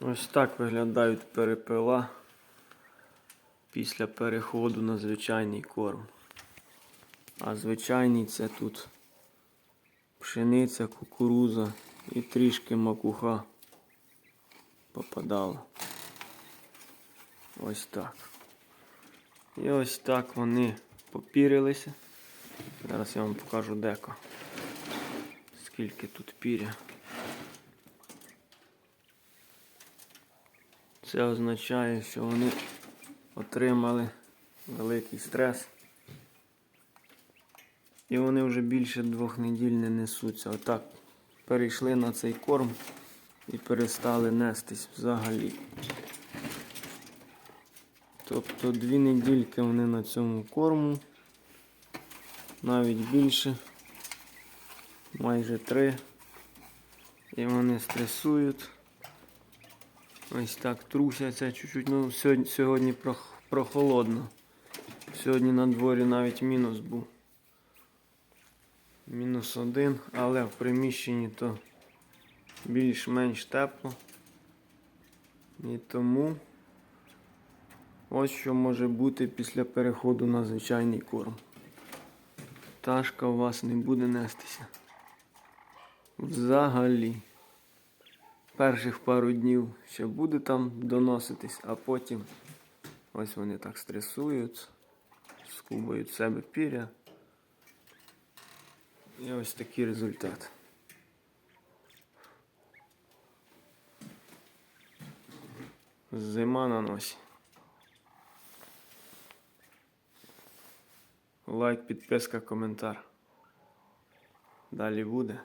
Ось так виглядають перепила після переходу на звичайний корм. А звичайний це тут пшениця, кукуруза і трішки макуха попадала. Ось так. І ось так вони попірилися. Зараз я вам покажу деко. Скільки тут піря. Це означає, що вони отримали великий стрес. І вони вже більше двох неділь не несуться. Отак перейшли на цей корм і перестали нестись взагалі. Тобто дві недільки вони на цьому корму, навіть більше, майже три. І вони стресують. Ось так трусяться чуть-чуть. Ну, сьогодні, сьогодні прохолодно. Сьогодні на дворі навіть мінус був. Мінус один, але в приміщенні то більш-менш тепло. І тому ось що може бути після переходу на звичайний корм. Пташка у вас не буде нестися. Взагалі. Перших пару днів ще буде там доноситись, а потім ось вони так стресують, скубають себе піря. І ось такий результат. Зима на носі. Лайк, підписка, коментар. Далі буде.